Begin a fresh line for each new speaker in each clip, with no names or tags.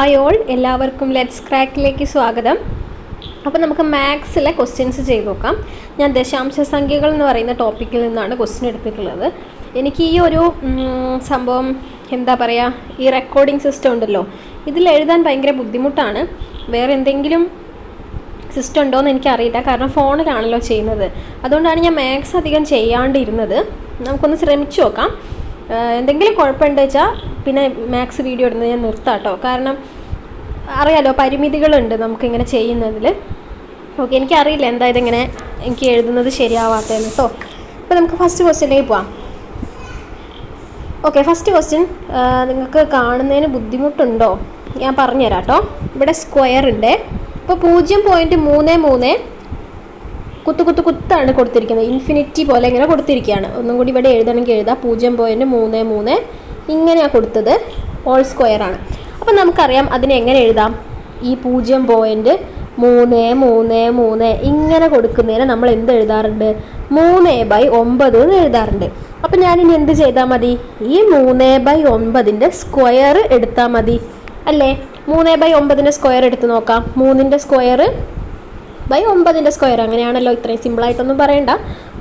Hi all എല്ലാവർക്കും let's ക്രാക്കിലേക്ക് സ്വാഗതം. അപ്പോൾ നമുക്ക് മാത്സിലെ ക്വസ്റ്റ്യൻസ് ചെയ്ത് നോക്കാം. ഞാൻ ദശാംശ സംഖ്യകൾ എന്ന് പറയുന്ന ടോപ്പിക്കിൽ നിന്നാണ് ക്വസ്റ്റ്യൻ എടുത്തിട്ടുള്ളത്. എനിക്ക് ഈ ഒരു സംഭവം എന്താ പറയുക ഈ റെക്കോർഡിംഗ് സിസ്റ്റം ഉണ്ടല്ലോ ഇതിൽ എഴുതാൻ ഭയങ്കര ബുദ്ധിമുട്ടാണ്. വേറെ എന്തെങ്കിലും സിസ്റ്റം ഉണ്ടോ എന്ന് എനിക്കറിയില്ല കാരണം ഫോണിലാണല്ലോ ചെയ്യുന്നത്. അതുകൊണ്ടാണ് ഞാൻ മാത്സ് അധികം ചെയ്യാണ്ടിരുന്നത്. നമുക്കൊന്ന് ശ്രമിച്ചു നോക്കാം. എന്തെങ്കിലും കുഴപ്പമുണ്ട് വെച്ചാൽ പിന്നെ മാത്സ് വീഡിയോ ഇടുന്നത് ഞാൻ നിർത്താം കേട്ടോ കാരണം അറിയാലോ പരിമിതികളുണ്ട് നമുക്കിങ്ങനെ ചെയ്യുന്നതിൽ. ഓക്കെ എനിക്കറിയില്ല എന്താ ഇതിങ്ങനെ എനിക്ക് എഴുതുന്നത് ശരിയാവാത്തതെന്ന് കേട്ടോ അപ്പോൾ നമുക്ക് ഫസ്റ്റ് ക്വസ്റ്റ്യനിലേക്ക് പോവാം. ഓക്കെ ഫസ്റ്റ് ക്വസ്റ്റ്യൻ നിങ്ങൾക്ക് കാണുന്നതിന് ബുദ്ധിമുട്ടുണ്ടോ? ഞാൻ പറഞ്ഞുതരാം കേട്ടോ ഇവിടെ സ്ക്വയർ ഉണ്ട്. ഇപ്പോൾ പൂജ്യം പോയിന്റ് മൂന്ന് മൂന്ന് കുത്തു കുത്തു കുത്താണ് കൊടുത്തിരിക്കുന്നത്. ഇൻഫിനിറ്റി പോലെ ഇങ്ങനെ കൊടുത്തിരിക്കുകയാണ്. ഒന്നും കൂടി ഇവിടെ എഴുതണമെങ്കിൽ എഴുതാം. പൂജ്യം പോയിന്റ് മൂന്ന് മൂന്ന് ഇങ്ങനെയാണ് കൊടുത്തത്. ഓൾ സ്ക്വയർ ആണ്. അപ്പം നമുക്കറിയാം അതിനെ എങ്ങനെ എഴുതാം? ഈ പൂജ്യം പോയിന്റ് മൂന്ന് മൂന്ന് മൂന്ന് ഇങ്ങനെ കൊടുക്കുന്നതിന് നമ്മൾ എന്ത് എഴുതാറുണ്ട്? മൂന്ന് ബൈ ഒമ്പത് എന്ന് എഴുതാറുണ്ട്. അപ്പം ഞാനിനി എന്ത് ചെയ്താൽ മതി? ഈ മൂന്ന് ബൈ ഒമ്പതിന്റെ സ്ക്വയർ എടുത്താൽ മതി. അല്ലേ? മൂന്ന് ബൈ ഒമ്പതിന്റെ സ്ക്വയർ എടുത്ത് നോക്കാം. മൂന്നിന്റെ സ്ക്വയർ ബൈ ഒമ്പതിന്റെ സ്ക്വയർ അങ്ങനെയാണല്ലോ ഇത്രയും സിമ്പിളായിട്ടൊന്നും പറയണ്ട.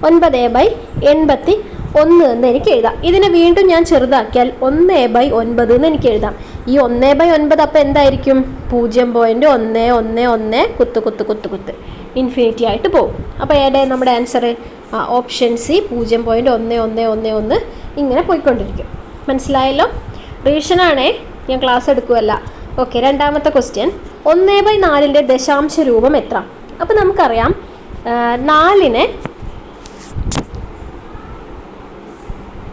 ഒൻപത് ബൈ എൺപത്തി ഒന്ന് എന്ന് എനിക്ക് എഴുതാം. ഇതിനെ വീണ്ടും ഞാൻ ചെറുതാക്കിയാൽ ഒന്ന് ബൈ ഒൻപത് എന്ന് എനിക്ക് എഴുതാം. ഈ ഒന്ന് ബൈ ഒൻപത് അപ്പോൾ എന്തായിരിക്കും? പൂജ്യം പോയിന്റ് ഒന്ന് ഒന്ന് ഒന്ന് കുത്ത് കുത്ത് കുത്ത് കുത്ത്. ഇൻഫിനിറ്റി ആയിട്ട് പോകും. അപ്പോൾ ഏടെ? നമ്മുടെ ആൻസർ ഓപ്ഷൻ സി പൂജ്യം പോയിന്റ് ഒന്ന് ഒന്ന് ഒന്ന് ഒന്ന് ഇങ്ങനെ പോയിക്കൊണ്ടിരിക്കും. മനസ്സിലായല്ലോ? റീഷനാണേ ഞാൻ ക്ലാസ് എടുക്കുമല്ല ഓക്കെ രണ്ടാമത്തെ ക്വസ്റ്റ്യൻ ഒന്ന് ബൈ നാലിന്റെ ദശാംശ രൂപം എത്ര? അപ്പോൾ നമുക്കറിയാം നാലിനെ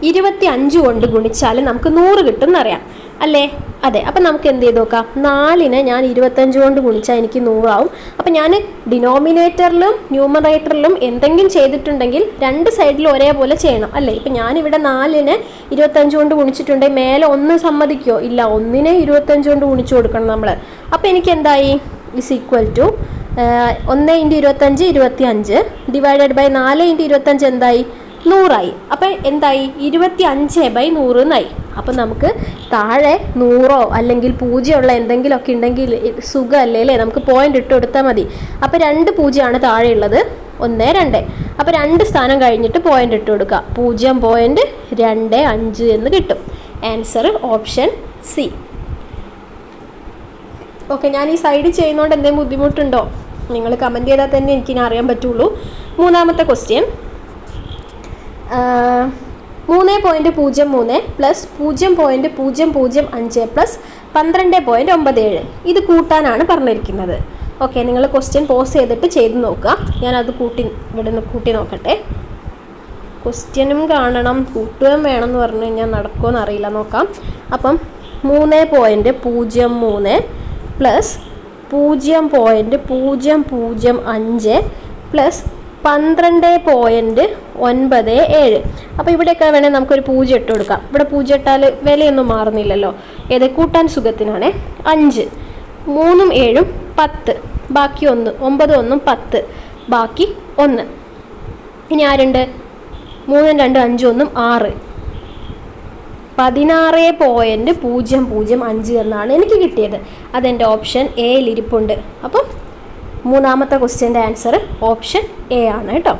ഇരുപത്തി അഞ്ച് കൊണ്ട് ഗുണിച്ചാൽ നമുക്ക് നൂറ് കിട്ടും എന്നറിയാം അല്ലേ? അതെ അപ്പം നമുക്ക് എന്ത് ചെയ്ത് നോക്കാം? നാലിനെ ഞാൻ ഇരുപത്തഞ്ച് കൊണ്ട് ഗുണിച്ചാൽ എനിക്ക് നൂറാവും. അപ്പം ഞാൻ ഡിനോമിനേറ്ററിലും ന്യൂമറേറ്ററിലും എന്തെങ്കിലും ചെയ്തിട്ടുണ്ടെങ്കിൽ രണ്ട് സൈഡിലും ഒരേപോലെ ചെയ്യണം അല്ലേ? ഇപ്പം ഞാനിവിടെ നാലിനെ ഇരുപത്തഞ്ച് കൊണ്ട് ഗുണിച്ചിട്ടുണ്ടെങ്കിൽ മേലെ ഒന്ന് സമ്മതിക്കുമോ ഇല്ല ഒന്നിനെ ഇരുപത്തഞ്ച് കൊണ്ട് ഗുണിച്ചു കൊടുക്കണം നമ്മൾ അപ്പം എനിക്ക് എന്തായി? ഇസ് ഈക്വൽ ടു ഒന്ന് ഇന്റു ഇരുപത്തഞ്ച് ഇരുപത്തി അഞ്ച് ഡിവൈഡഡ് ബൈ നാല് ഇന്റു ഇരുപത്തഞ്ച് എന്തായി? നൂറായി. അപ്പം എന്തായി? ഇരുപത്തി അഞ്ച് ബൈ നൂറ് എന്നായി. അപ്പം നമുക്ക് താഴെ നൂറോ അല്ലെങ്കിൽ പൂജ്യമുള്ള എന്തെങ്കിലുമൊക്കെ ഉണ്ടെങ്കിൽ സുഖമല്ലേ അല്ലേ? നമുക്ക് പോയിന്റ് ഇട്ട് കൊടുത്താൽ മതി. അപ്പം രണ്ട് പൂജ്യമാണ് താഴെയുള്ളത് ഒന്ന് രണ്ട്. അപ്പം രണ്ട് സ്ഥാനം കഴിഞ്ഞിട്ട് പോയിന്റ് ഇട്ട് കൊടുക്കുക. പൂജ്യം പോയിന്റ് രണ്ട് അഞ്ച് എന്ന് കിട്ടും. ആൻസർ ഓപ്ഷൻ സി ഓക്കെ ഞാൻ ഈ സൈഡ് ചെയ്യുന്നതുകൊണ്ട് എന്തെങ്കിലും ബുദ്ധിമുട്ടുണ്ടോ? നിങ്ങൾ കമന്റ് ചെയ്താൽ തന്നെ എനിക്കിനി അറിയാൻ പറ്റുള്ളൂ. മൂന്നാമത്തെ ക്വസ്റ്റ്യൻ മൂന്ന് പോയിന്റ് പൂജ്യം മൂന്ന് പ്ലസ് പൂജ്യം പോയിന്റ് പൂജ്യം പൂജ്യം അഞ്ച് പ്ലസ് പന്ത്രണ്ട് പോയിന്റ് ഒമ്പത് ഏഴ്. ഇത് കൂട്ടാനാണ് പറഞ്ഞിരിക്കുന്നത്. ഓക്കെ നിങ്ങൾ ക്വസ്റ്റ്യൻ പോസ് ചെയ്തിട്ട് ചെയ്ത് നോക്കുക. ഞാനത് കൂട്ടി ഇവിടെ നിന്ന് കൂട്ടി നോക്കട്ടെ. ക്വസ്റ്റ്യനും കാണണം. കൂട്ടുകയും വേണം എന്ന് പറഞ്ഞു കഴിഞ്ഞാൽ നടക്കുമെന്ന് അറിയില്ല. നോക്കാം. അപ്പം മൂന്ന് പോയിന്റ് പൂജ്യം മൂന്ന് പ്ലസ് പൂജ്യം പോയിന്റ് പൂജ്യം പൂജ്യം അഞ്ച് പ്ലസ് പന്ത്രണ്ട് പോയിന്റ് ഒൻപത് ഏഴ്. അപ്പോൾ ഇവിടെയൊക്കെ വേണേൽ നമുക്കൊരു പൂജ്യം ഇട്ട് കൊടുക്കാം. ഇവിടെ പൂജ്യം ഇട്ടാൽ വിലയൊന്നും മാറുന്നില്ലല്ലോ. ഏത്? കൂട്ടാൻ സുഖത്തിനാണ്. അഞ്ച്. മൂന്നും ഏഴും പത്ത്. ബാക്കി ഒന്ന്. ഒമ്പത് ഒന്നും പത്ത്. ബാക്കി ഒന്ന്. ഇനി ആരുണ്ട്? മൂന്നും രണ്ടും അഞ്ചും ഒന്നും ആറ്. പതിനാറ് പോയിന്റ് പൂജ്യം പൂജ്യം അഞ്ച് എന്നാണ് എനിക്ക് കിട്ടിയത്. അതെന്റെ ഓപ്ഷൻ എയിൽ ഇരിപ്പുണ്ട്. അപ്പം മൂന്നാമത്തെ ക്വസ്റ്റ്യന്റെ ആൻസർ ഓപ്ഷൻ എ ആണ് കേട്ടോ.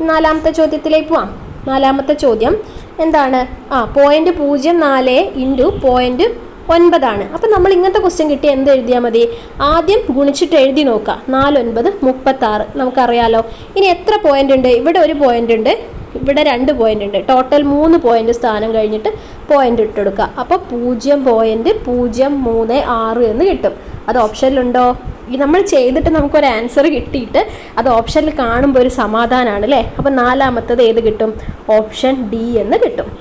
നാലാമത്തെ ചോദ്യത്തിലേക്ക് പോവാം. നാലാമത്തെ ചോദ്യം എന്താണ്? ആ പോയിന്റ് പൂജ്യം നാല് ഇന്റു പോയിന്റ് ഒൻപതാണ്. അപ്പം നമ്മൾ ഇങ്ങനത്തെ ക്വസ്റ്റ്യൻ കിട്ടി എന്ത് എഴുതിയാൽ മതി? ആദ്യം ഗുണിച്ചിട്ട് എഴുതി നോക്കുക നാലൊൻപത് മുപ്പത്താറ്. നമുക്കറിയാലോ. ഇനി എത്ര പോയിന്റ് ഉണ്ട്? ഇവിടെ ഒരു പോയിന്റ് ഉണ്ട്. ഇവിടെ രണ്ട് പോയിന്റ് ഉണ്ട്. ടോട്ടൽ മൂന്ന് പോയിന്റ് സ്ഥാനം കഴിഞ്ഞിട്ട് പോയിന്റ് ഇട്ടെടുക്കുക അപ്പോൾ പൂജ്യം പോയിന്റ് പൂജ്യം മൂന്ന് ആറ് എന്ന് കിട്ടും. അത് ഓപ്ഷനിലുണ്ടോ ഈ നമ്മൾ ചെയ്തിട്ട് നമുക്കൊരു ആൻസർ കിട്ടിയിട്ട് അത് ഓപ്ഷനിൽ കാണുമ്പോൾ ഒരു സമാധാനമാണ് അല്ലേ അപ്പം നാലാമത്തത് ഏത് കിട്ടും? ഓപ്ഷൻ ഡി എന്ന് കിട്ടും.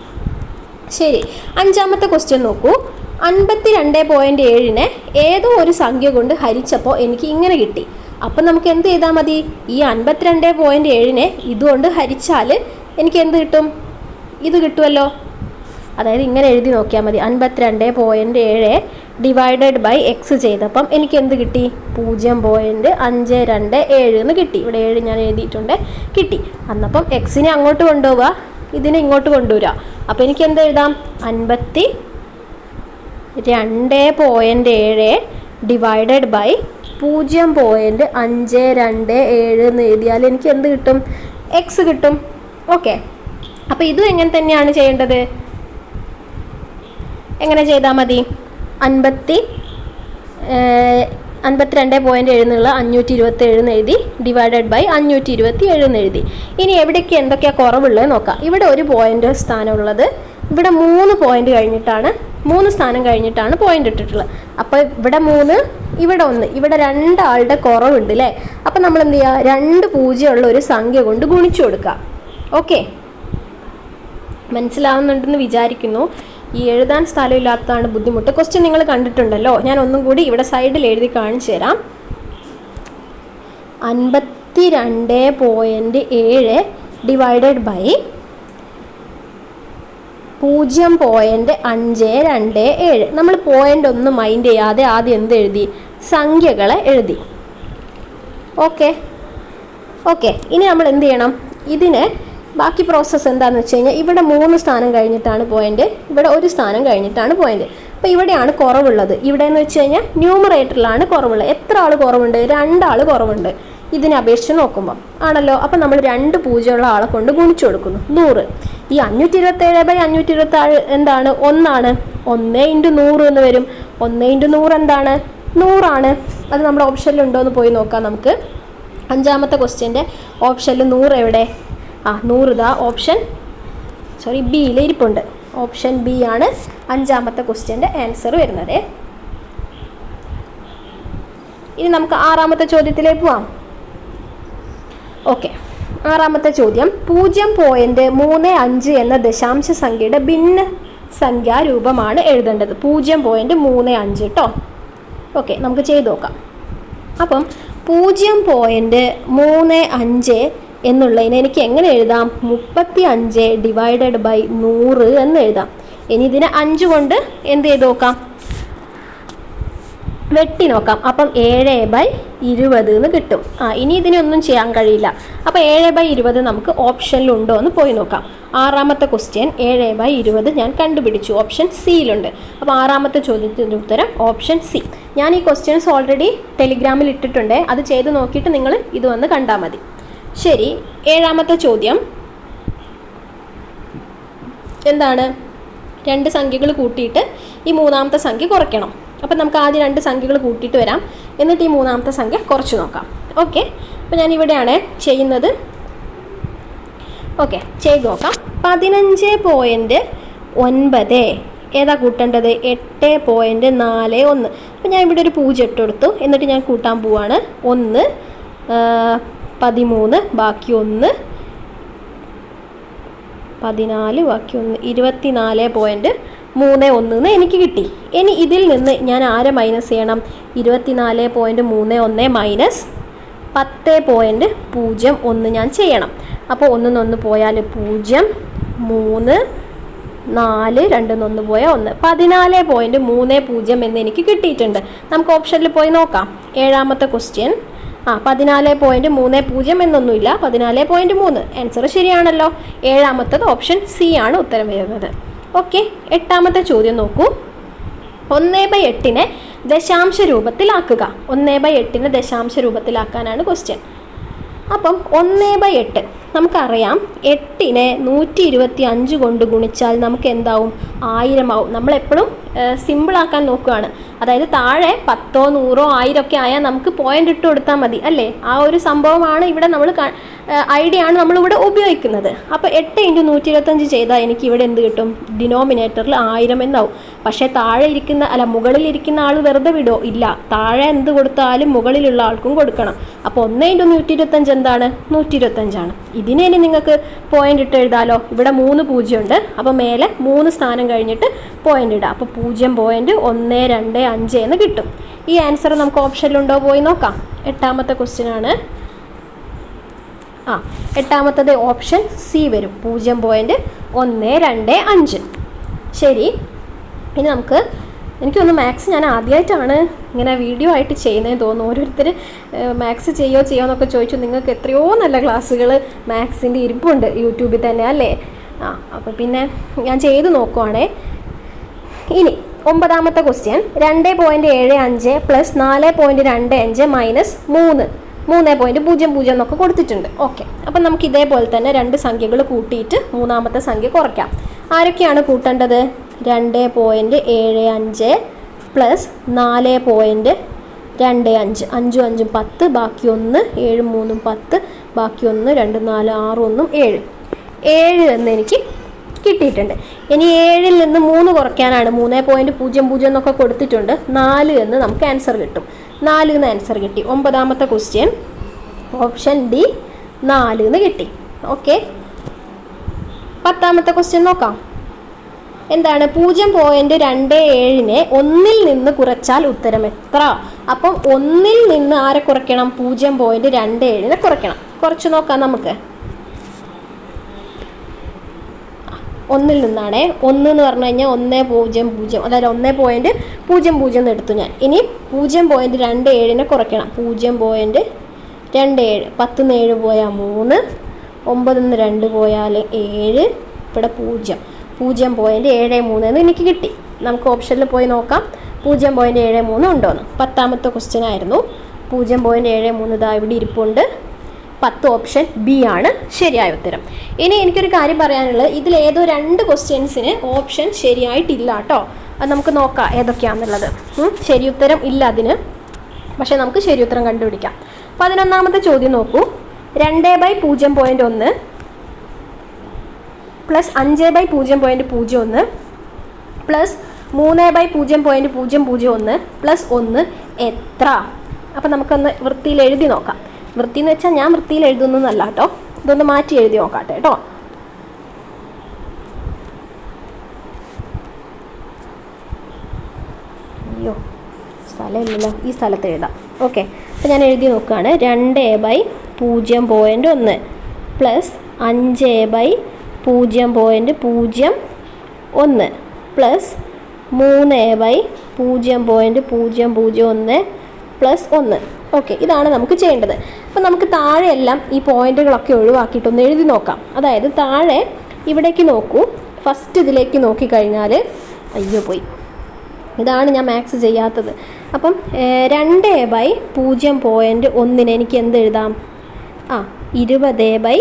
ശരി. അഞ്ചാമത്തെ ക്വസ്റ്റ്യൻ നോക്കൂ. അൻപത്തി രണ്ട് പോയിന്റ് ഏഴിനെ ഏതോ ഒരു സംഖ്യ കൊണ്ട് ഹരിച്ചപ്പോൾ എനിക്ക് ഇങ്ങനെ കിട്ടി. അപ്പം നമുക്ക് എന്ത് ചെയ്താൽ മതി? ഈ അൻപത്തിരണ്ട് പോയിന്റ് ഏഴിനെ ഇതുകൊണ്ട് ഹരിച്ചാൽ എനിക്ക് എന്ത് കിട്ടും? ഇത് കിട്ടുമല്ലോ അതായത് ഇങ്ങനെ എഴുതി നോക്കിയാൽ മതി. അൻപത്തിരണ്ട് പോയിന്റ് ഏഴ് ഡിവൈഡഡ് ബൈ എക്സ് ചെയ്തപ്പം എനിക്ക് എന്ത് കിട്ടി? പൂജ്യം പോയിന്റ് അഞ്ച് രണ്ട് ഏഴ് എന്ന് കിട്ടി. ഇവിടെ ഏഴ് ഞാൻ എഴുതിയിട്ടുണ്ട്. കിട്ടി. അന്നപ്പം എക്സിനെ അങ്ങോട്ട് കൊണ്ടുപോവുക ഇതിനെ ഇങ്ങോട്ട് കൊണ്ടുവരിക. അപ്പോൾ എനിക്ക് എന്ത് എഴുതാം? അൻപത്തി രണ്ട് പോയിന്റ് ഏഴ് ഡിവൈഡഡ് ബൈ പൂജ്യം പോയിന്റ് അഞ്ച് രണ്ട് ഏഴ് എന്ന് എഴുതിയാൽ എനിക്ക് എന്ത് കിട്ടും? എക്സ് കിട്ടും. ഓക്കെ അപ്പോൾ ഇതും എങ്ങനെ തന്നെയാണ് ചെയ്യേണ്ടത്? എങ്ങനെ ചെയ്താൽ മതി? അൻപത്തി അൻപത്തിരണ്ട് പോയിന്റ് എഴുന്നുള്ള അഞ്ഞൂറ്റി ഇരുപത്തി ഏഴെന്ന് എഴുതി ഡിവൈഡഡ് ബൈ അഞ്ഞൂറ്റി ഇരുപത്തി ഏഴെന്ന് എഴുതി. ഇനി എവിടേക്ക് എന്തൊക്കെയാണ് കുറവുള്ളത് നോക്കാം. ഇവിടെ ഒരു പോയിന്റ് സ്ഥാനമുള്ളത്. ഇവിടെ മൂന്ന് പോയിന്റ് കഴിഞ്ഞിട്ടാണ് മൂന്ന് സ്ഥാനം കഴിഞ്ഞിട്ടാണ് പോയിന്റ് ഇട്ടിട്ടുള്ളത്. അപ്പോൾ ഇവിടെ മൂന്ന് ഇവിടെ ഒന്ന്. ഇവിടെ രണ്ടാളുടെ കുറവുണ്ട് അല്ലേ അപ്പം നമ്മൾ എന്ത് ചെയ്യുക? രണ്ട് പൂജ്യമുള്ള ഒരു സംഖ്യ കൊണ്ട് ഗുണിച്ചു കൊടുക്കുക. ഓക്കെ മനസ്സിലാവുന്നുണ്ടെന്ന് വിചാരിക്കുന്നു. ഈ എഴുതാൻ സ്ഥലമില്ലാത്തതാണ് ബുദ്ധിമുട്ട്. ക്വസ്റ്റ്യൻ നിങ്ങൾ കണ്ടിട്ടുണ്ടല്ലോ. ഞാൻ ഒന്നും കൂടി ഇവിടെ സൈഡിൽ എഴുതി കാണിച്ചു തരാം. അൻപത്തി രണ്ട് പോയിന്റ് ഏഴ് ഡിവൈഡഡ് ബൈ പൂജ്യം പോയിന്റ് അഞ്ച് രണ്ട് ഏഴ്. നമ്മൾ പോയിന്റ് ഒന്നും മൈൻഡ് ചെയ്യാതെ ആദ്യം എന്ത് എഴുതി? സംഖ്യകളെ എഴുതി. ഓക്കെ ഓക്കെ ഇനി നമ്മൾ എന്ത് ചെയ്യണം? ഇതിന് ബാക്കി പ്രോസസ്സ് എന്താണെന്ന് വെച്ച് കഴിഞ്ഞാൽ ഇവിടെ മൂന്ന് സ്ഥാനം കഴിഞ്ഞിട്ടാണ് പോയിന്റ് ഇവിടെ ഒരു സ്ഥാനം കഴിഞ്ഞിട്ടാണ് പോയിന്റ് അപ്പോൾ ഇവിടെയാണ് കുറവുള്ളത്. ഇവിടെ എന്ന് വെച്ച് കഴിഞ്ഞാൽ ന്യൂമറേറ്ററിലാണ് കുറവുള്ളത്. എത്ര ആൾ കുറവുണ്ട്? രണ്ടാൾ കുറവുണ്ട്. ഇതിനെ അപേക്ഷിച്ച് നോക്കുമ്പോൾ ആണല്ലോ? അപ്പം നമ്മൾ രണ്ട് പൂജ്യമുള്ള ആളെ കൊണ്ട് ഗുണിച്ചു കൊടുക്കുന്നു. നൂറ്. ഈ അഞ്ഞൂറ്റി ഇരുപത്തേഴ് ബൈ അഞ്ഞൂറ്റി ഇരുപത്തി ആറ് എന്താണ്? ഒന്നാണ്. ഒന്ന് ഇന്റു നൂറ് എന്ന് വരും. ഒന്ന് ഇന്റു നൂറ് എന്താണ്? നൂറാണ്. അത് നമ്മുടെ ഓപ്ഷനിൽ ഉണ്ടോ എന്ന് പോയി നോക്കാം നമുക്ക്. അഞ്ചാമത്തെ ക്വസ്റ്റ്യന്റെ ഓപ്ഷനിൽ നൂറ് എവിടെ? ആ നൂറ് ഇതാ. ഓപ്ഷൻ സോറി ബിയിൽ ഇരിപ്പുണ്ട്. ഓപ്ഷൻ ബി ആണ് അഞ്ചാമത്തെ ക്വസ്റ്റ്യന്റെ ആൻസർ വരുന്നത്. ഇനി നമുക്ക് ആറാമത്തെ ചോദ്യത്തിലേക്ക് പോവാം. ഓക്കെ ആറാമത്തെ ചോദ്യം. പൂജ്യം പോയിന്റ് മൂന്ന് അഞ്ച് എന്ന ദശാംശ സംഖ്യയുടെ ഭിന്ന സംഖ്യാരൂപമാണ് എഴുതേണ്ടത്. പൂജ്യം പോയിന്റ് മൂന്ന് അഞ്ച് കേട്ടോ ഓക്കെ നമുക്ക് ചെയ്തു നോക്കാം. അപ്പം പൂജ്യം പോയിന്റ് മൂന്ന് അഞ്ച് എന്നുള്ളതിനെ എനിക്ക് എങ്ങനെ എഴുതാം? മുപ്പത്തി അഞ്ച് ഡിവൈഡഡ് ബൈ നൂറ് എന്ന് എഴുതാം. ഇനി ഇതിനെ അഞ്ച് കൊണ്ട് എന്ത് ചെയ്ത് നോക്കാം? വെട്ടി നോക്കാം. അപ്പം ഏഴ് ബൈ ഇരുപത് എന്ന് കിട്ടും. ആ ഇനി ഇതിനൊന്നും ചെയ്യാൻ കഴിയില്ല. അപ്പോൾ ഏഴ് ബൈ ഇരുപത് നമുക്ക് ഓപ്ഷനിൽ ഉണ്ടോ എന്ന് പോയി നോക്കാം. ആറാമത്തെ ക്വസ്റ്റ്യൻ ഏഴ് ബൈ ഇരുപത് ഞാൻ കണ്ടുപിടിച്ചു. ഓപ്ഷൻ സിയിലുണ്ട് അപ്പോൾ ആറാമത്തെ ചോദ്യത്തിന്റെ ഉത്തരം ഓപ്ഷൻ സി ഞാൻ ഈ ക്വസ്റ്റ്യൻസ് ഓൾറെഡി ടെലിഗ്രാമിൽ ഇട്ടിട്ടുണ്ട്. അത് ചെയ്ത് നോക്കിയിട്ട് നിങ്ങൾ ഇത് വന്ന് കണ്ടാൽ മതി. ശരി ഏഴാമത്തെ ചോദ്യം. എന്താണ്? രണ്ട് സംഖ്യകൾ കൂട്ടിയിട്ട് ഈ മൂന്നാമത്തെ സംഖ്യ കുറയ്ക്കണം. അപ്പം നമുക്ക് ആദ്യം രണ്ട് സംഖ്യകൾ കൂട്ടിയിട്ട് വരാം. എന്നിട്ട് ഈ മൂന്നാമത്തെ സംഖ്യ കുറച്ച് നോക്കാം. ഓക്കെ? അപ്പോൾ ഞാൻ ഇവിടെയാണ് ചെയ്യുന്നത്. ഓക്കെ ചെയ്ത് നോക്കാം. പതിനഞ്ച് പോയിന്റ് ഒൻപത്. ഏതാ കൂട്ടേണ്ടത്? എട്ട് പോയിന്റ് നാല് ഒന്ന്. അപ്പോൾ ഞാൻ ഇവിടെ ഒരു പൂജ ഇട്ട് കൊടുത്തു. എന്നിട്ട് ഞാൻ കൂട്ടാൻ പോവാണ്. ഒന്ന് പതിമൂന്ന് ബാക്കി ഒന്ന്. പതിനാല് ബാക്കി ഒന്ന്. ഇരുപത്തിനാല് പോയിന്റ് മൂന്ന് ഒന്ന് എന്ന് എനിക്ക് കിട്ടി. ഇനി ഇതിൽ നിന്ന് ഞാൻ ആരെ മൈനസ് ചെയ്യണം? ഇരുപത്തിനാല് പോയിന്റ് മൂന്ന് ഒന്ന് മൈനസ് പത്ത് പോയിന്റ് പൂജ്യം ഒന്ന് ഞാൻ ചെയ്യണം. അപ്പോൾ ഒന്നിന്ന് ഒന്ന് പോയാൽ പൂജ്യം മൂന്ന് നാല് രണ്ടെന്നൊന്ന് പോയ ഒന്ന്. പതിനാല് പോയിന്റ് മൂന്ന് പൂജ്യം എന്ന് എനിക്ക് കിട്ടിയിട്ടുണ്ട്. നമുക്ക് ഓപ്ഷനിൽ പോയി നോക്കാം. ഏഴാമത്തെ ക്വസ്റ്റ്യൻ ആ പതിനാല് പോയിന്റ് മൂന്ന് പൂജ്യം എന്നൊന്നുമില്ല. പതിനാല് പോയിന്റ് മൂന്ന്. ആൻസർ ശരിയാണല്ലോ. ഏഴാമത്തത് ഓപ്ഷൻ സി ആണ് ഉത്തരം വരുന്നത്. ഓക്കെ എട്ടാമത്തെ ചോദ്യം നോക്കൂ. ഒന്ന് ബൈ എട്ടിനെ ദശാംശ രൂപത്തിലാക്കുക. ഒന്ന് ബൈ എട്ടിനെ ദശാംശ രൂപത്തിലാക്കാനാണ് ക്വസ്റ്റ്യൻ അപ്പം ഒന്ന് ബൈ എട്ട് നമുക്കറിയാം എട്ടിനെ നൂറ്റി ഇരുപത്തി അഞ്ച് കൊണ്ട് ഗുണിച്ചാൽ നമുക്ക് എന്താവും ആയിരമാവും. നമ്മളെപ്പോഴും സിമ്പിളാക്കാൻ നോക്കുകയാണ്. അതായത് താഴെ പത്തോ നൂറോ ആയിരമൊക്കെ ആയാൽ നമുക്ക് പോയിന്റ് ഇട്ട് കൊടുത്താൽ മതി അല്ലേ? ആ ഒരു സംഭവമാണ് ഇവിടെ നമ്മൾ ഐഡിയ ആണ് നമ്മളിവിടെ ഉപയോഗിക്കുന്നത്. അപ്പോൾ എട്ട് ഇന്റു നൂറ്റി ഇരുപത്തഞ്ച് ചെയ്താൽ എനിക്ക് ഇവിടെ എന്ത് കിട്ടും? ഡിനോമിനേറ്ററിൽ ആയിരം എന്നാവും. പക്ഷേ താഴെ ഇരിക്കുന്ന അല്ല മുകളിൽ ഇരിക്കുന്ന ആൾ വെറുതെ വിടോ. ഇല്ല താഴെ എന്ത് കൊടുത്താലും മുകളിലുള്ള ആൾക്കും കൊടുക്കണം. അപ്പോൾ ഒന്ന് ഇന്റു നൂറ്റി ഇരുപത്തഞ്ച് എന്താണ്? നൂറ്റി ഇരുപത്തഞ്ചാണ് ഇതിനെ ഇനി നിങ്ങൾക്ക് പോയിന്റ് ഇട്ട് എഴുതാലോ. ഇവിടെ മൂന്ന് പൂജ്യം ഉണ്ട്. അപ്പോൾ മേലെ മൂന്ന് സ്ഥാനം കഴിഞ്ഞിട്ട് പോയിന്റ് ഇടാം. അപ്പോൾ പൂജ്യം പോയിന്റ് ഒന്ന് രണ്ട് അഞ്ച് എന്ന് കിട്ടും. ഈ ആൻസർ നമുക്ക് ഓപ്ഷനിലുണ്ടോ പോയി നോക്കാം. എട്ടാമത്തെ ക്വസ്റ്റ്യൻ ആണ്. ആ എട്ടാമത്തത് ഓപ്ഷൻ സി വരും. പൂജ്യം പോയിന്റ് ഒന്ന് രണ്ട് അഞ്ച്. ശരി. ഇനി നമുക്ക് എനിക്ക് എനിക്കൊന്ന് മാത്സ് ഞാൻ ആദ്യമായിട്ടാണ് ഇങ്ങനെ വീഡിയോ ആയിട്ട് ചെയ്യുന്നതെന്ന് തോന്നുന്നു. ഓരോരുത്തർ മാത്സ് ചെയ്യോ ചെയ്യോ എന്നൊക്കെ ചോദിച്ചു. നിങ്ങൾക്ക് എത്രയോ നല്ല ക്ലാസ്സുകൾ മാത്സിന്റെ ഇരിപ്പുണ്ട് യൂട്യൂബിൽ തന്നെ അല്ലേ? ആ അപ്പോൾ പിന്നെ ഞാൻ ചെയ്ത് നോക്കുവാണേ. ഇനി ഒമ്പതാമത്തെ ക്വസ്റ്റ്യൻ രണ്ട് പോയിന്റ് ഏഴ് അഞ്ച് പ്ലസ് നാല് പോയിന്റ് രണ്ട് അഞ്ച് മൈനസ് മൂന്ന്. മൂന്ന് പോയിന്റ് പൂജ്യം പൂജ്യം എന്നൊക്കെ കൊടുത്തിട്ടുണ്ട്. ഓക്കെ അപ്പം നമുക്ക് ഇതേപോലെ തന്നെ രണ്ട് സംഖ്യകൾ കൂട്ടിയിട്ട് മൂന്നാമത്തെ സംഖ്യ കുറയ്ക്കാം. ആരൊക്കെയാണ് കൂട്ടേണ്ടത്? രണ്ട് പോയിന്റ് ഏഴ് അഞ്ച് പ്ലസ് നാല് പോയിന്റ് രണ്ട് അഞ്ച്. അഞ്ചും അഞ്ചും പത്ത് ബാക്കി ഒന്ന് ഏഴും മൂന്നും പത്ത് ബാക്കി ഒന്ന് രണ്ട് നാല് ആറ് ഒന്നും ഏഴ്. ഏഴ് എന്ന് എനിക്ക് കിട്ടിയിട്ടുണ്ട്. ഇനി ഏഴിൽ നിന്ന് മൂന്ന് കുറയ്ക്കാനാണ് മൂന്ന് പോയിന്റ് പൂജ്യം പൂജ്യം എന്നൊക്കെ കൊടുത്തിട്ടുണ്ട്. നാല് എന്ന് നമുക്ക് ആൻസർ കിട്ടും. നാല് എന്ന് ആൻസർ കിട്ടി. ഒമ്പതാമത്തെ ക്വസ്റ്റ്യൻ ഓപ്ഷൻ ഡി നാല് എന്ന് കിട്ടി. ഓക്കെ പത്താമത്തെ ക്വസ്റ്റ്യൻ നോക്കാം. എന്താണ്? പൂജ്യം പോയിന്റ് രണ്ട് ഏഴിനെ ഒന്നിൽ നിന്ന് കുറച്ചാൽ ഉത്തരം എത്ര? അപ്പം ഒന്നിൽ നിന്ന് ആരെ കുറയ്ക്കണം? പൂജ്യം പോയിന്റ് രണ്ട് ഏഴിനെ കുറയ്ക്കണം. കുറച്ച് നോക്കാം നമുക്ക്. ഒന്നിൽ നിന്നാണ്. ഒന്ന് എന്ന് പറഞ്ഞു കഴിഞ്ഞാൽ ഒന്ന് പൂജ്യം പൂജ്യം. അതായത് ഒന്ന് പോയിന്റ് പൂജ്യം പൂജ്യം എന്ന് എടുത്തു ഞാൻ. ഇനി പൂജ്യം പോയിന്റ് രണ്ട് ഏഴിനെ കുറയ്ക്കണം. പൂജ്യം പോയിന്റ് രണ്ട് ഏഴ്. പത്തുനിന്ന് ഏഴ് പോയാൽ മൂന്ന്. ഒമ്പതിൽ നിന്ന് രണ്ട് പോയാൽ ഏഴ്. ഇവിടെ പൂജ്യം. പൂജ്യം പോയിന്റ് ഏഴ് മൂന്ന് എന്ന് എനിക്ക് കിട്ടി. നമുക്ക് ഓപ്ഷനിൽ പോയി നോക്കാം. പൂജ്യം പോയിന്റ് ഏഴ് മൂന്ന് ഉണ്ടോയെന്ന് പത്താമത്തെ ക്വസ്റ്റ്യൻ ആയിരുന്നു. പൂജ്യം പോയിന്റ് ഏഴ് മൂന്ന് ഇതാ ഇവിടെ ഇരിപ്പുണ്ട്. പത്ത് ഓപ്ഷൻ ബി ആണ് ശരിയായ ഉത്തരം. ഇനി എനിക്കൊരു കാര്യം പറയാനുള്ളത്. ഇതിൽ ഏതോ രണ്ട് ക്വസ്റ്റ്യൻസിന് ഓപ്ഷൻ ശരിയായിട്ടില്ല കേട്ടോ. അത് നമുക്ക് നോക്കാം ഏതൊക്കെയാണെന്നുള്ളത് ശരിയുത്തരം ഇല്ല അതിന്. പക്ഷേ നമുക്ക് ശരി ഉത്തരം കണ്ടുപിടിക്കാം. പതിനൊന്നാമത്തെ ചോദ്യം നോക്കൂ. രണ്ട് ബൈ പൂജ്യം പോയിന്റ് ഒന്ന് പ്ലസ് അഞ്ച് ബൈ പൂജ്യം പോയിന്റ് പൂജ്യം ഒന്ന് പ്ലസ് മൂന്ന് ബൈ പൂജ്യം പോയിന്റ് പൂജ്യം പൂജ്യം ഒന്ന് പ്ലസ് ഒന്ന് എത്ര? അപ്പം നമുക്കൊന്ന് വൃത്തിയിൽ എഴുതി നോക്കാം. വൃത്തി എന്ന് വെച്ചാൽ ഞാൻ വൃത്തിയിൽ എഴുതുന്നതല്ല കേട്ടോ ഇതൊന്ന് മാറ്റി എഴുതി നോക്കാട്ടെ കേട്ടോ. അയ്യോ സ്ഥലമില്ലല്ലോ. ഈ സ്ഥലത്ത് എഴുതാം. ഓക്കെ. അപ്പോൾ ഞാൻ എഴുതി നോക്കുകയാണ് രണ്ട് എ ബൈ പൂജ്യം പോയിന്റ് ഒന്ന് പ്ലസ് അഞ്ച് എ ബൈ പൂജ്യം പോയിന്റ് പൂജ്യം ഒന്ന് പ്ലസ് മൂന്ന് എ ബൈ പൂജ്യം പോയിന്റ് പൂജ്യം പൂജ്യം ഒന്ന് പ്ലസ് ഒന്ന്. ഓക്കെ ഇതാണ് നമുക്ക് ചെയ്യേണ്ടത്. അപ്പോൾ നമുക്ക് താഴെയെല്ലാം ഈ പോയിന്റുകളൊക്കെ ഒഴിവാക്കിയിട്ടൊന്ന് എഴുതി നോക്കാം. അതായത് താഴെ ഇവിടേക്ക് നോക്കൂ. ഫസ്റ്റ് ഇതിലേക്ക് നോക്കിക്കഴിഞ്ഞാൽ അയ്യോ പോയി. ഇതാണ് ഞാൻ മാത്സ് ചെയ്യാത്തത്. അപ്പം രണ്ട് രണ്ട് ബൈ പൂജ്യം പോയിന്റ് ഒന്നിന് എനിക്ക് എന്ത് എഴുതാം? ആ ഇരുപത് ബൈ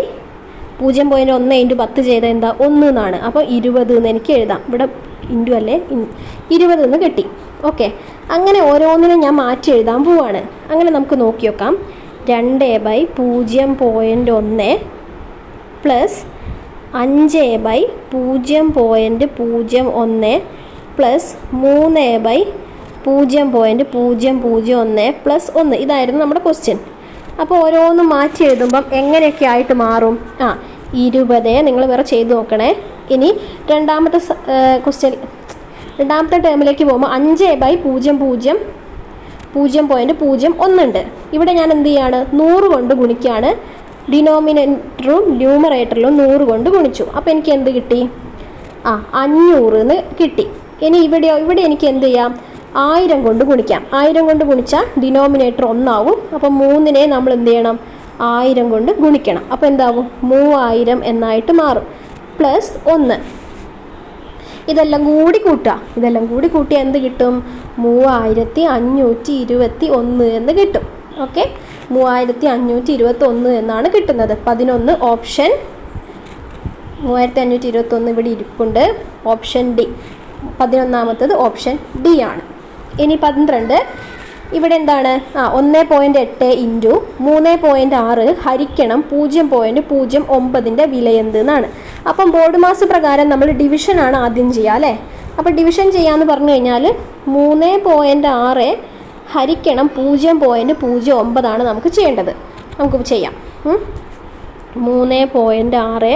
പൂജ്യം പോയിന്റ് ഒന്ന് ഇന്റു പത്ത് ചെയ്ത എന്താ? ഒന്ന് എന്നാണ്. അപ്പോൾ ഇരുപത് എന്ന് എനിക്ക് എഴുതാം. ഇവിടെ ഇന്റു അല്ലേ? ഇരുപത് എന്ന് കിട്ടി. ഓക്കെ അങ്ങനെ ഓരോന്നിനും ഞാൻ മാറ്റി എഴുതാൻ പോവാണ്. അങ്ങനെ നമുക്ക് നോക്കി നോക്കാം രണ്ട് ബൈ പൂജ്യം പോയിന്റ് ഒന്ന് പ്ലസ് അഞ്ച് ബൈ പൂജ്യം പോയിന്റ് പൂജ്യം ഒന്ന് പ്ലസ് മൂന്ന് ബൈ പൂജ്യം പോയിന്റ് പൂജ്യം പൂജ്യം ഒന്ന് പ്ലസ് ഒന്ന്. ഇതായിരുന്നു നമ്മുടെ ക്വസ്റ്റ്യൻ അപ്പോൾ ഓരോന്നും മാറ്റി എഴുതുമ്പം എങ്ങനെയൊക്കെ ആയിട്ട് മാറും? ആ ഇരുപത്. നിങ്ങൾ വേറെ ചെയ്ത് നോക്കണേ. ഇനി രണ്ടാമത്തെ ക്വസ്റ്റ്യൻ രണ്ടാമത്തെ ടേമിലേക്ക് പോകുമ്പോൾ അഞ്ച് ബൈ പൂജ്യം പൂജ്യം പൂജ്യം പോയിന്റ് പൂജ്യം ഒന്നുണ്ട്. ഇവിടെ ഞാൻ എന്ത് ചെയ്യാണ്? നൂറ് കൊണ്ട് ഗുണിക്കുകയാണ്. ഡിനോമിനേറ്ററും ന്യൂമറേറ്ററിലും നൂറ് കൊണ്ട് ഗുണിച്ചു. അപ്പോൾ എനിക്ക് എന്ത് കിട്ടി? ആ അഞ്ഞൂറ് എന്ന് കിട്ടി. ഇനി ഇവിടെയോ ഇവിടെ എനിക്ക് എന്ത് ചെയ്യാം? ആയിരം കൊണ്ട് ഗുണിക്കാം. ആയിരം കൊണ്ട് ഗുണിച്ചാൽ ഡിനോമിനേറ്റർ ഒന്നാവും. അപ്പം മൂന്നിനെ നമ്മൾ എന്ത് ചെയ്യണം? ആയിരം കൊണ്ട് ഗുണിക്കണം. അപ്പോൾ എന്താവും? മൂവായിരം എന്നായിട്ട് മാറും. പ്ലസ് ഒന്ന്. ഇതെല്ലാം കൂടി കൂട്ടുക. ഇതെല്ലാം കൂടി കൂട്ടിയാൽ എന്ത് കിട്ടും? മൂവായിരത്തി അഞ്ഞൂറ്റി ഇരുപത്തി ഒന്ന് എന്ന് കിട്ടും. ഓക്കെ? മൂവായിരത്തി അഞ്ഞൂറ്റി ഇരുപത്തി ഒന്ന് എന്നാണ് കിട്ടുന്നത്. പതിനൊന്ന് ഓപ്ഷൻ. മൂവായിരത്തി അഞ്ഞൂറ്റി ഇരുപത്തി ഒന്ന് ഇവിടെ ഇരിപ്പുണ്ട്. Option D. പതിനൊന്നാമത്തത് ഓപ്ഷൻ ഡി ആണ്. ഇനി പന്ത്രണ്ട്. ഇവിടെ എന്താണ്? ആ ഒന്ന് പോയിന്റ് എട്ട് ഇന്റു മൂന്ന് പോയിന്റ് ആറ് ഹരിക്കണം പൂജ്യം പോയിന്റ് പൂജ്യം ഒമ്പതിന്റെ വില എന്ത് എന്നാണ് അപ്പം ബോർഡ് മാസ് പ്രകാരം നമ്മൾ ഡിവിഷനാണ് ആദ്യം ചെയ്യുക അല്ലേ? അപ്പോൾ ഡിവിഷൻ ചെയ്യാന്ന് പറഞ്ഞു കഴിഞ്ഞാൽ മൂന്ന് പോയിന്റ് ആറ് ഹരിക്കണം പൂജ്യം പോയിന്റ് പൂജ്യം ഒമ്പതാണ് നമുക്ക് ചെയ്യേണ്ടത്. നമുക്ക് ചെയ്യാം. മൂന്ന് പോയിന്റ് ആറ്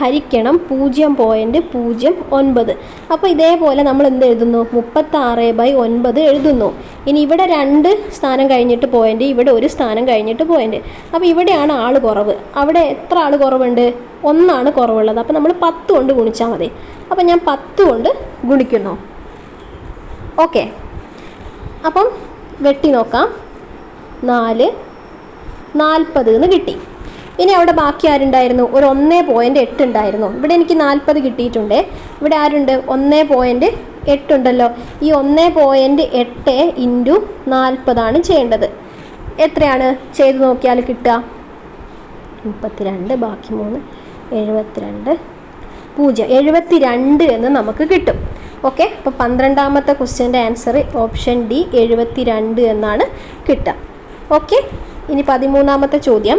ഹരിക്കണം പൂജ്യം പോയിന്റ് പൂജ്യം ഒൻപത്. അപ്പോൾ ഇതേപോലെ നമ്മൾ എന്ത് എഴുതുന്നു? മുപ്പത്താറ് ബൈ ഒൻപത് എഴുതുന്നു. ഇനി ഇവിടെ രണ്ട് സ്ഥാനം കഴിഞ്ഞിട്ട് പോയിന്റ് ഇവിടെ ഒരു സ്ഥാനം കഴിഞ്ഞിട്ട് പോയിന്റ് അപ്പോൾ ഇവിടെയാണ് ആൾ കുറവ്. അവിടെ എത്ര ആൾ കുറവുണ്ട്? ഒന്നാണ് കുറവുള്ളത്. അപ്പോൾ നമ്മൾ പത്ത് കൊണ്ട് ഗുണിച്ചാൽ മതി. അപ്പോൾ ഞാൻ പത്ത് കൊണ്ട് ഗുണിക്കുന്നു. ഓക്കെ. അപ്പം വെട്ടി നോക്കാം. നാല് നാൽപ്പത് എന്ന് കിട്ടി. ഇനി അവിടെ ബാക്കി ആരുണ്ടായിരുന്നു? ഒരു ഒന്നേ പോയിന്റ് എട്ട് ഉണ്ടായിരുന്നു. ഇവിടെ എനിക്ക് നാൽപ്പത് കിട്ടിയിട്ടുണ്ട്. ഇവിടെ ആരുണ്ട്? ഒന്നേ പോയിന്റ് എട്ടുണ്ടല്ലോ ഈ ഒന്നേ പോയിന്റ് എട്ട് ഇന്റു നാൽപ്പതാണ് ചെയ്യേണ്ടത്. എത്രയാണ്? ചെയ്ത് നോക്കിയാൽ കിട്ടുക. മുപ്പത്തിരണ്ട് ബാക്കി മൂന്ന് എഴുപത്തിരണ്ട് പൂജ്യം. എഴുപത്തി രണ്ട് എന്ന് നമുക്ക് കിട്ടും. ഓക്കെ അപ്പോൾ പന്ത്രണ്ടാമത്തെ ക്വസ്റ്റ്യന്റെ ആൻസർ ഓപ്ഷൻ ഡി എഴുപത്തി രണ്ട് എന്നാണ് കിട്ടുക. ഓക്കെ ഇനി പതിമൂന്നാമത്തെ ചോദ്യം.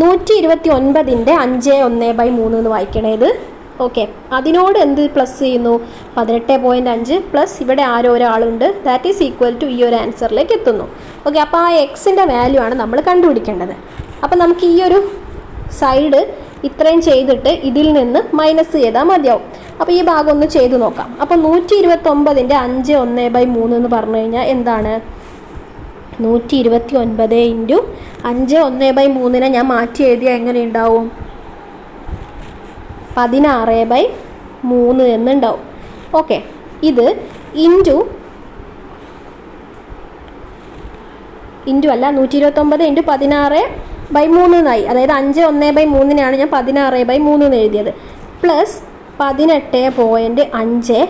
നൂറ്റി ഇരുപത്തി ഒൻപതിന്റെ അഞ്ച് ഒന്ന് ബൈ മൂന്ന് എന്ന് വായിക്കണേത് ഓക്കെ. അതിനോട് എന്ത് പ്ലസ് ചെയ്യുന്നു? പതിനെട്ട് പോയിന്റ് അഞ്ച് പ്ലസ് ഇവിടെ ആരോ ഒരാളുണ്ട്. ദാറ്റ് ഈസ് ഈക്വൽ ടു ഈ ഒരു ആൻസറിലേക്ക് എത്തുന്നു. ഓക്കെ അപ്പോൾ ആ എക്സിന്റെ വാല്യൂ ആണ് നമ്മൾ കണ്ടുപിടിക്കേണ്ടത്. അപ്പോൾ നമുക്ക് ഈ ഒരു സൈഡ് ഇത്രയും ചെയ്തിട്ട് ഇതിൽ നിന്ന് മൈനസ് ചെയ്താൽ മതിയാവും. അപ്പോൾ ഈ ഭാഗം ഒന്ന് ചെയ്തു നോക്കാം. അപ്പോൾ നൂറ്റി ഇരുപത്തൊമ്പതിന്റെ അഞ്ച് ഒന്ന് ബൈ മൂന്ന് എന്ന് പറഞ്ഞു കഴിഞ്ഞാൽ എന്താണ്? നൂറ്റി ഇരുപത്തി ഒൻപത് ഇന്റു അഞ്ച് ഒന്ന് ബൈ മൂന്നിനെ ഞാൻ മാറ്റി എഴുതിയാൽ എങ്ങനെ ഉണ്ടാവും പതിനാറ് ബൈ മൂന്ന് എന്നുണ്ടാവും. ഓക്കെ ഇത് ഇന്റു ഇന്റു അല്ല നൂറ്റി ഇരുപത്തൊമ്പത് ഇന്റു പതിനാറ് ബൈ മൂന്ന് എന്നായി അതായത് അഞ്ച് ഒന്ന് ബൈ മൂന്നിനാണ് ഞാൻ പതിനാറ് ബൈ മൂന്ന് എന്ന് എഴുതിയത്. പ്ലസ് പതിനെട്ട് പോയിന്റ് അഞ്ച്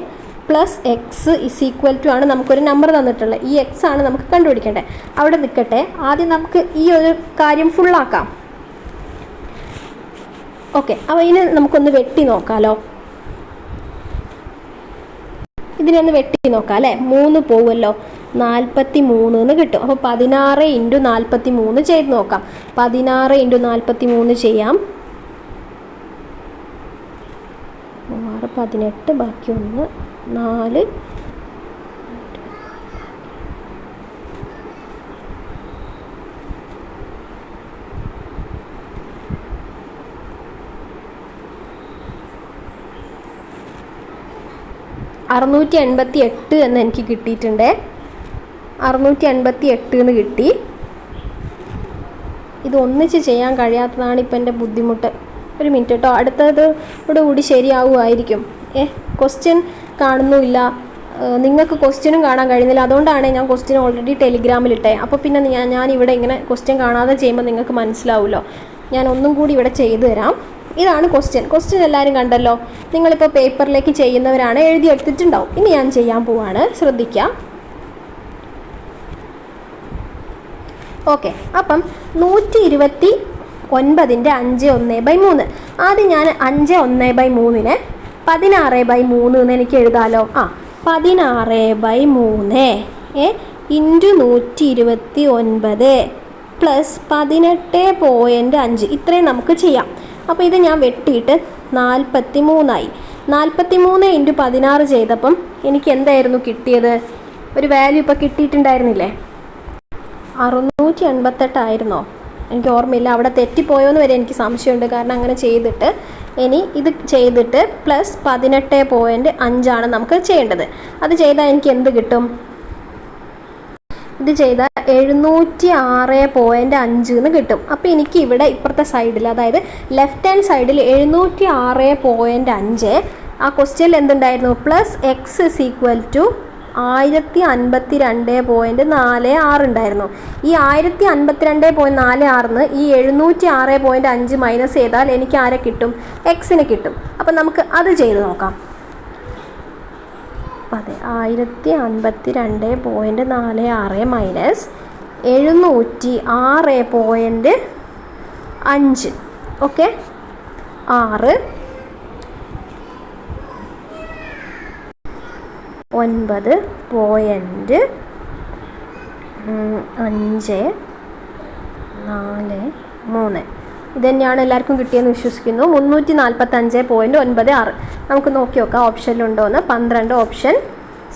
plus X is equal to ആണ് നമുക്കൊരു നമ്പർ തന്നിട്ടുള്ളത്. ഈ എക്സ് ആണ് നമുക്ക് കണ്ടുപിടിക്കേണ്ടത്. അവിടെ നിൽക്കട്ടെ. ആദ്യം നമുക്ക് ഈ ഒരു കാര്യം ഫുള്ളാക്കാം ഓക്കെ അപ്പോൾ ഇതിനെ നമുക്കൊന്ന് വെട്ടി നോക്കാമല്ലോ ഇതിനെ ഒന്ന് വെട്ടി നോക്കാം അല്ലേ? മൂന്ന് പോവുമല്ലോ നാൽപ്പത്തി മൂന്ന് എന്ന് കിട്ടും. അപ്പോൾ പതിനാറ് ഇന്റു നാൽപ്പത്തി മൂന്ന് ചെയ്ത് നോക്കാം. പതിനാറ് ഇന്റു നാൽപ്പത്തി മൂന്ന് ചെയ്യാം. ആറ് പതിനെട്ട് ബാക്കി ഒന്ന് നാല്. അറുന്നൂറ്റി എൺപത്തി എട്ട് എന്ന് എനിക്ക് കിട്ടിയിട്ടുണ്ട്. അറുന്നൂറ്റി എൺപത്തി എട്ട് എന്ന് കിട്ടി. ഇത് ഒന്നിച്ച് ചെയ്യാൻ കഴിയാത്തതാണ് ഇപ്പം എന്റെ ബുദ്ധിമുട്ട്. ഒരു മിനിറ്റ് കേട്ടോ. അടുത്തത് കൂടി ശരിയാവുമായിരിക്കും. ഏ ക്വസ്റ്റ്യൻ കാണുന്നുമില്ല. നിങ്ങൾക്ക് ക്വസ്റ്റ്യനും കാണാൻ കഴിയുന്നില്ല. അതുകൊണ്ടാണ് ഞാൻ ക്വസ്റ്റ്യൻ ഓൾറെഡി ടെലിഗ്രാമിലിട്ടെ അപ്പോൾ പിന്നെ ഞാൻ ഞാൻ ഇവിടെ ഇങ്ങനെ ക്വസ്റ്റ്യൻ കാണാതെ ചെയ്യുമ്പോൾ നിങ്ങൾക്ക് മനസ്സിലാവുമല്ലോ ഞാൻ ഒന്നും കൂടി ഇവിടെ ചെയ്തു തരാം. ഇതാണ് ക്വസ്റ്റ്യൻ ക്വസ്റ്റ്യൻ എല്ലാവരും കണ്ടല്ലോ. നിങ്ങളിപ്പോൾ പേപ്പറിലേക്ക് ചെയ്യുന്നവരാണ്. എഴുതി എടുത്തിട്ടുണ്ടാവും. ഇനി ഞാൻ ചെയ്യാൻ പോവാണ്. ശ്രദ്ധിക്കുക ഓക്കെ അപ്പം നൂറ്റി ഇരുപത്തി ഒൻപതിന്റെ അഞ്ച് ഒന്ന് ബൈ മൂന്ന്. ആദ്യം ഞാൻ അഞ്ച് ഒന്ന് ബൈ മൂന്നിന് പതിനാറ് ബൈ മൂന്ന് എന്ന് എനിക്ക് എഴുതാലോ? ആ പതിനാറ് ബൈ മൂന്ന് ഏ ഇന്റു നൂറ്റി ഇരുപത്തി ഒൻപത് പ്ലസ് പതിനെട്ട് പോയിന്റ് അഞ്ച്. ഇത്രയും നമുക്ക് ചെയ്യാം. അപ്പോൾ ഇത് ഞാൻ വെട്ടിയിട്ട് നാൽപ്പത്തി മൂന്നായി നാൽപ്പത്തി മൂന്ന് ഇന്റു പതിനാറ് ചെയ്തപ്പം എനിക്ക് എന്തായിരുന്നു കിട്ടിയത്? ഒരു വാല്യൂ ഇപ്പോൾ കിട്ടിയിട്ടുണ്ടായിരുന്നില്ലേ? അറുന്നൂറ്റി എൺപത്തെട്ടായിരുന്നോ എനിക്ക് ഓർമ്മയില്ല. അവിടെ തെറ്റിപ്പോയോന്ന് വരെ എനിക്ക് സംശയമുണ്ട്. കാരണം അങ്ങനെ ചെയ്തിട്ട് ഇനി ഇത് ചെയ്തിട്ട് പ്ലസ് പതിനെട്ട് പോയിന്റ് അഞ്ചാണ് നമുക്ക് ചെയ്യേണ്ടത്. അത് ചെയ്താൽ എനിക്ക് എന്ത് കിട്ടും? ഇത് ചെയ്താൽ എഴുന്നൂറ്റി ആറ് പോയിന്റ് അഞ്ച് എന്ന് കിട്ടും. അപ്പോൾ എനിക്ക് ഇവിടെ ഇപ്പുറത്തെ സൈഡിൽ അതായത് ലെഫ്റ്റ് ഹാൻഡ് സൈഡിൽ എഴുന്നൂറ്റി ആറ് പോയിന്റ് അഞ്ച്. ആ ക്വസ്റ്റ്യനിൽ എന്തുണ്ടായിരുന്നു? Plus X is equal to ആയിരത്തി അൻപത്തി രണ്ട് പോയിന്റ് നാല് ആറ് ഉണ്ടായിരുന്നു. ഈ ആയിരത്തി അൻപത്തി രണ്ട് പോയിന്റ് നാല് ആറിന് ഈ എഴുന്നൂറ്റി ആറ് പോയിന്റ് അഞ്ച് മൈനസ് ചെയ്താൽ എനിക്ക് ആരെ കിട്ടും? എക്സിന് കിട്ടും. അപ്പം നമുക്ക് അത് ചെയ്ത് നോക്കാം. അതെ ആയിരത്തി അൻപത്തി രണ്ട് പോയിന്റ് നാല് ആറ് മൈനസ് എഴുന്നൂറ്റി ആറ് പോയിന്റ് അഞ്ച്. ഓക്കെ? ആറ് ഒൻപത് പോയിന്റ് അഞ്ച് നാല് മൂന്ന്. ഇത് തന്നെയാണ് എല്ലാവർക്കും കിട്ടിയെന്ന് വിശ്വസിക്കുന്നു. മുന്നൂറ്റി നാൽപ്പത്തഞ്ച് പോയിന്റ് ഒൻപത് ആറ്. നമുക്ക് നോക്കി നോക്കാം ഓപ്ഷനിലുണ്ടോയെന്ന് പന്ത്രണ്ട് ഓപ്ഷൻ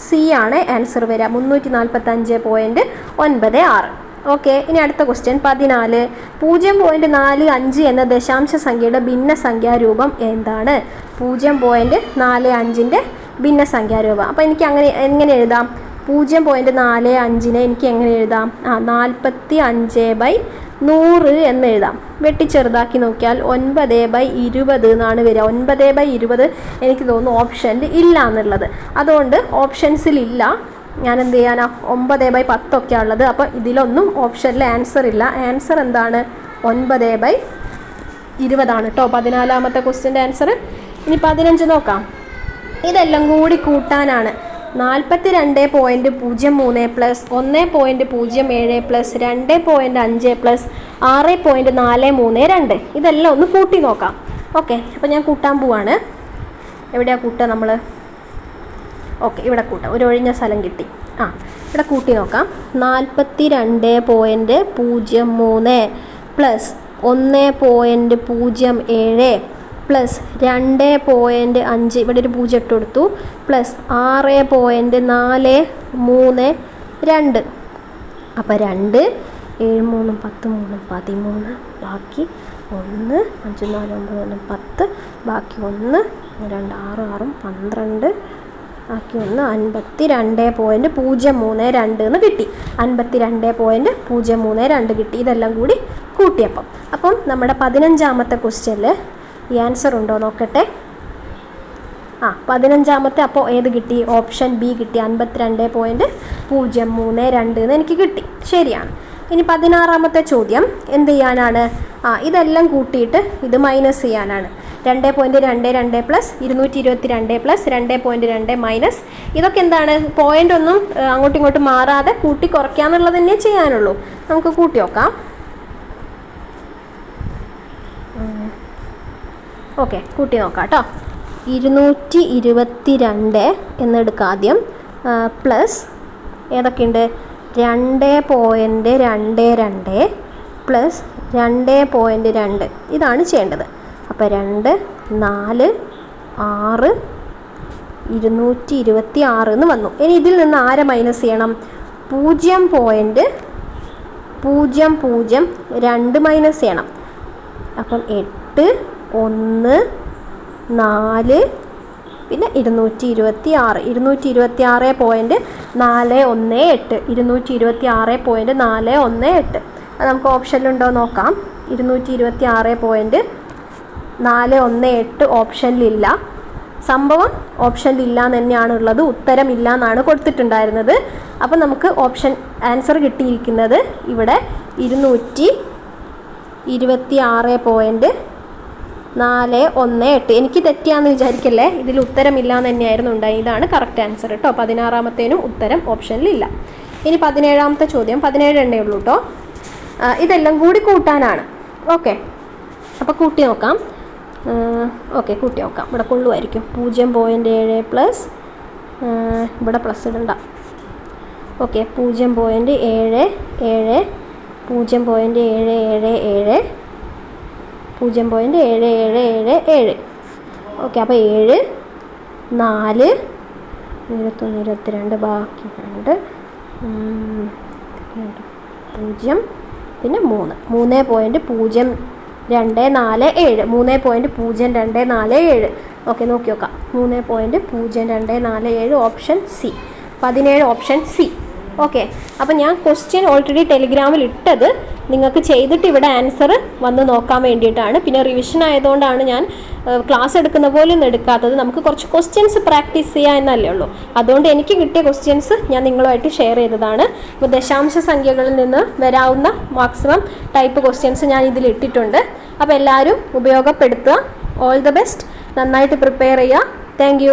സി ആണ് ആൻസർ വരിക. മുന്നൂറ്റി നാൽപ്പത്തഞ്ച് പോയിന്റ് ഒൻപത് ആറ്. ഓക്കെ ഇനി അടുത്ത ക്വസ്റ്റ്യൻ പതിനാല്. പൂജ്യം പോയിന്റ് നാല് അഞ്ച് എന്ന ദശാംശ സംഖ്യയുടെ ഭിന്നസംഖ്യാരൂപം എന്താണ്? പൂജ്യം പോയിന്റ് നാല് അഞ്ചിന്റെ ഭിന്നസംഖ്യാരൂപം. അപ്പോൾ എനിക്ക് അങ്ങനെ എങ്ങനെ എഴുതാം? പൂജ്യം പോയിന്റ് നാല് അഞ്ചിനെ എനിക്ക് എങ്ങനെ എഴുതാം? ആ നാൽപ്പത്തി അഞ്ച് ബൈ നൂറ് എന്ന് എഴുതാം. വെട്ടി ചെറുതാക്കി നോക്കിയാൽ ഒൻപത് ബൈ ഇരുപത് എന്നാണ് വരിക. ഒൻപത് ബൈ ഇരുപത് എനിക്ക് തോന്നുന്നു ഓപ്ഷനിൽ ഇല്ല എന്നുള്ളത്. അതുകൊണ്ട് ഓപ്ഷൻസിലില്ല ഞാൻ എന്ത് ചെയ്യാനാ? ഒമ്പത് ബൈ പത്തൊക്കെ ഉള്ളത്. അപ്പോൾ ഇതിലൊന്നും ഓപ്ഷനിൽ ആൻസർ ഇല്ല. ആൻസർ എന്താണ്? ഒൻപത് ബൈ ഇരുപതാണ് കേട്ടോ പതിനാലാമത്തെ ക്വസ്റ്റ്യന്റെ ആൻസർ ഇനി പതിനഞ്ച് നോക്കാം. ഇതെല്ലാം കൂടി കൂട്ടാനാണ്. നാൽപ്പത്തി രണ്ട് പോയിന്റ് പൂജ്യം മൂന്ന് പ്ലസ് ഒന്ന് പോയിന്റ് പൂജ്യം ഏഴ് പ്ലസ് രണ്ട് പോയിന്റ് അഞ്ച് പ്ലസ് ആറ് പോയിന്റ് നാല് മൂന്ന് രണ്ട്. ഇതെല്ലാം ഒന്ന് കൂട്ടി നോക്കാം. ഓക്കെ അപ്പോൾ ഞാൻ കൂട്ടാൻ പോവാണ്. എവിടെയാണ് കൂട്ടുക നമ്മൾ ഓക്കെ ഇവിടെ കൂട്ടാം. ഒരു ഒഴിഞ്ഞ സ്ഥലം കിട്ടി. ആ ഇവിടെ കൂട്ടി നോക്കാം. നാൽപ്പത്തി രണ്ട് പോയിന്റ് പൂജ്യം മൂന്ന് പ്ലസ് ഒന്ന് പോയിന്റ് പൂജ്യം ഏഴ് പ്ലസ് രണ്ട് പോയിന്റ് അഞ്ച് ഇവിടെ ഒരു പൂജ്യം ഇട്ട് കൊടുത്തു. പ്ലസ് ആറ് പോയിന്റ് നാല് മൂന്ന് രണ്ട് അപ്പോൾ രണ്ട് ഏഴ് മൂന്നും പത്ത് മൂന്നും പതിമൂന്ന് ബാക്കി ഒന്ന് അഞ്ച് നാല് ഒമ്പത് ഒന്ന് പത്ത് ബാക്കി ഒന്ന് രണ്ട് ആറ് ആറും പന്ത്രണ്ട് ബാക്കി ഒന്ന് അൻപത്തി രണ്ട് പോയിന്റ് പൂജ്യം മൂന്ന് രണ്ട് എന്ന് കിട്ടി. അൻപത്തി രണ്ട് പോയിന്റ് പൂജ്യം മൂന്ന് രണ്ട് കിട്ടി. ഇതെല്ലാം കൂടി കൂട്ടിയപ്പം. അപ്പം നമ്മുടെ പതിനഞ്ചാമത്തെ ക്വസ്റ്റ്യനിൽ ഈ ആൻസർ ഉണ്ടോ നോക്കട്ടെ. ആ പതിനഞ്ചാമത്തെ അപ്പോൾ ഏത് കിട്ടി? ഓപ്ഷൻ ബി കിട്ടി. അൻപത്തിരണ്ട് പോയിന്റ് പൂജ്യം മൂന്ന് രണ്ട് എന്ന് എനിക്ക് കിട്ടി. ശരിയാണ്. ഇനി പതിനാറാമത്തെ ചോദ്യം. എന്ത് ചെയ്യാനാണ്? ആ ഇതെല്ലാം കൂട്ടിയിട്ട് ഇത് മൈനസ് ചെയ്യാനാണ്. രണ്ട് പോയിന്റ് രണ്ട് രണ്ട് പ്ലസ് ഇരുന്നൂറ്റി ഇരുപത്തി രണ്ട് പ്ലസ് രണ്ട് പോയിന്റ് രണ്ട് മൈനസ് ഇതൊക്കെ എന്താണ്? പോയിന്റ് ഒന്നും അങ്ങോട്ടും ഇങ്ങോട്ടും മാറാതെ കൂട്ടി കുറയ്ക്കാന്നുള്ളത് തന്നെ ചെയ്യാനുള്ളൂ. നമുക്ക് കൂട്ടി നോക്കാം. ഓക്കെ കൂട്ടി നോക്കാം കേട്ടോ. ഇരുന്നൂറ്റി ഇരുപത്തി രണ്ട് എന്നെടുക്കാം ആദ്യം. പ്ലസ് ഏതൊക്കെയുണ്ട്? രണ്ട് പോയിന്റ് രണ്ട് രണ്ട് പ്ലസ് രണ്ട് പോയിന്റ് രണ്ട്. ഇതാണ് ചെയ്യേണ്ടത്. അപ്പോൾ രണ്ട് നാല് ആറ് ഇരുന്നൂറ്റി ഇരുപത്തി ആറ് എന്ന് വന്നു. ഇനി ഇതിൽ നിന്ന് ആരെ മൈനസ് ചെയ്യണം? പൂജ്യം പോയിന്റ് പൂജ്യം പൂജ്യം രണ്ട് മൈനസ് ചെയ്യണം. അപ്പം എട്ട് ഒന്ന് നാല് പിന്നെ ഇരുന്നൂറ്റി ഇരുപത്തി ആറ് ഇരുന്നൂറ്റി ഇരുപത്തി ആറ് പോയിന്റ് നാല് ഒന്ന് എട്ട്. ഇരുന്നൂറ്റി ഇരുപത്തി ആറ് പോയിന്റ് നാല് ഒന്ന് എട്ട്. അത് നമുക്ക് ഓപ്ഷനിലുണ്ടോ നോക്കാം ഇരുന്നൂറ്റി ഇരുപത്തി ആറ് പോയിന്റ് നാല് ഒന്ന് എട്ട് ഓപ്ഷനിലില്ല സംഭവം ഓപ്ഷനിലില്ല എന്ന് തന്നെയാണ് ഉള്ളത്. ഉത്തരം ഇല്ല എന്നാണ് കൊടുത്തിട്ടുണ്ടായിരുന്നത്. അപ്പം നമുക്ക് ഓപ്ഷൻ ആൻസർ കിട്ടിയിരിക്കുന്നത് ഇവിടെ ഇരുന്നൂറ്റി ഇരുപത്തി ആറ് പോയിന്റ് നാല് ഒന്ന് എട്ട്. എനിക്ക് തെറ്റിയാന്ന് വിചാരിക്കല്ലേ? ഇതിൽ ഉത്തരമില്ല എന്ന് തന്നെയായിരുന്നു ഉണ്ടായി ഇതാണ് കറക്റ്റ് ആൻസർ കേട്ടോ പതിനാറാമത്തേനും ഉത്തരം ഓപ്ഷനിലില്ല ഇനി പതിനേഴാമത്തെ ചോദ്യം. പതിനേഴ് എണ്ണേ ഉള്ളൂ കേട്ടോ ഇതെല്ലാം കൂടി കൂട്ടാനാണ്. ഓക്കെ. അപ്പോൾ കൂട്ടി നോക്കാം. ഓക്കെ കൂട്ടി നോക്കാം. ഇവിടെ കൊള്ളുമായിരിക്കും. പൂജ്യം പോയിന്റ് ഏഴ് പ്ലസ് ഇവിടെ പ്ലസ് ഇടണ്ട. ഓക്കെ പൂജ്യം പോയിന്റ് ഏഴ് ഏഴ് പൂജ്യം പോയിന്റ് ഏഴ് ഏഴ് ഏഴ് പൂജ്യം പോയിന്റ് ഏഴ് ഏഴ് ഏഴ് ഏഴ്. ഓക്കെ അപ്പോൾ ഏഴ് നാല് ഇരുപത്തൊന്ന് ഇരുപത്തിരണ്ട് ബാക്കി രണ്ട്. പൂജ്യം പിന്നെ മൂന്ന്. മൂന്ന് പോയിന്റ് പൂജ്യം രണ്ട് നാല് ഏഴ്. മൂന്ന് പോയിന്റ് പൂജ്യം രണ്ട് നാല് ഏഴ്. ഓക്കെ നോക്കി നോക്കാം. മൂന്ന് പോയിന്റ് പൂജ്യം രണ്ട് നാല് ഏഴ് ഓപ്ഷൻ സി. പതിനേഴ് ഓപ്ഷൻ സി. ഓക്കെ അപ്പം ഞാൻ ക്വസ്റ്റ്യൻ ഓൾറെഡി ടെലിഗ്രാമിൽ ഇട്ടത്. നിങ്ങൾക്ക് ചെയ്തിട്ട് ഇവിടെ ആൻസർ വന്ന് നോക്കാൻ വേണ്ടിയിട്ടാണ്. പിന്നെ റിവിഷൻ ആയതുകൊണ്ടാണ് ഞാൻ ക്ലാസ് എടുക്കുന്ന പോലെ ഒന്നും എടുക്കാത്തത്. നമുക്ക് കുറച്ച് ക്വസ്റ്റ്യൻസ് പ്രാക്ടീസ് ചെയ്യുക എന്നല്ലേ ഉള്ളൂ. അതുകൊണ്ട് എനിക്ക് കിട്ടിയ ക്വസ്റ്റ്യൻസ് ഞാൻ നിങ്ങളുമായിട്ട് ഷെയർ ചെയ്തതാണ്. അപ്പോൾ ദശാംശ സംഖ്യകളിൽ നിന്ന് വരാവുന്ന മാക്സിമം ടൈപ്പ് ക്വസ്റ്റ്യൻസ് ഞാൻ ഇതിൽ ഇട്ടിട്ടുണ്ട്. അപ്പോൾ എല്ലാവരും ഉപയോഗപ്പെടുത്തുക. ഓൾ ദ ബെസ്റ്റ് നന്നായിട്ട് പ്രിപ്പയർ ചെയ്യുക. താങ്ക്